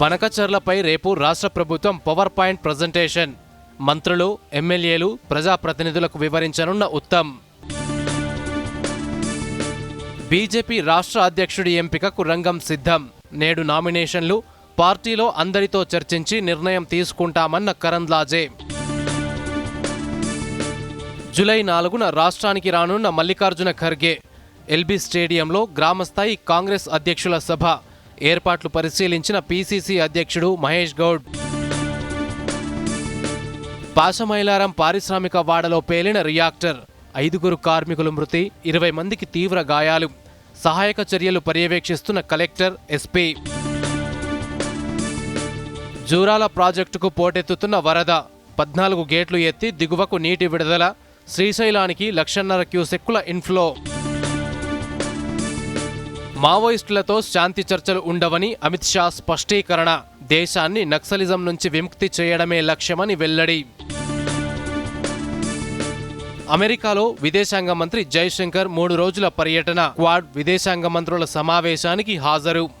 బనకచర్లపై రేపు రాష్ట్ర ప్రభుత్వం పవర్ పాయింట్ ప్రజెంటేషన్ మంత్రులు ఎమ్మెల్యేలు ప్రజాప్రతినిధులకు వివరించనున్న ఉత్తమ్. బీజేపీ రాష్ట్ర అధ్యక్షుడి ఎంపికకు రంగం సిద్ధం. నేడు నామినేషన్లు పార్టీలో అందరితో చర్చించి నిర్ణయం తీసుకుంటామన్న కరంద్లాజే జులై నాలుగున రాష్ట్రానికి రానున్న మల్లికార్జున ఖర్గే. ఎల్బీ స్టేడియంలో గ్రామస్థాయి కాంగ్రెస్ అధ్యక్షుల సభ. ఏర్పాట్లు పరిశీలించిన పీసీసీ అధ్యక్షుడు మహేష్ గౌడ్. పాశమైలారం పారిశ్రామిక వాడలో పేలిన రియాక్టర్. ఐదుగురు కార్మికులు మృతి ఇరవై మందికి తీవ్ర గాయాలు. సహాయక చర్యలు పర్యవేక్షిస్తున్న కలెక్టర్ ఎస్పీ. జూరాల ప్రాజెక్టుకు పోటెత్తుతున్న వరద. పద్నాలుగు గేట్లు ఎత్తి దిగువకు నీటి విడుదల. శ్రీశైలానికి లక్షన్నర క్యూసెక్కుల ఇన్ఫ్లో. మావోయిస్టులతో శాంతి చర్చలు ఉండవని అమిత్ షా స్పష్టీకరణ. దేశాన్ని నక్సలిజం నుంచి విముక్తి చేయడమే లక్ష్యమని వెల్లడి. అమెరికాలో విదేశాంగ మంత్రి జైశంకర్ మూడు రోజుల పర్యటన. క్వాడ్ విదేశాంగ మంత్రుల సమావేశానికి హాజరు.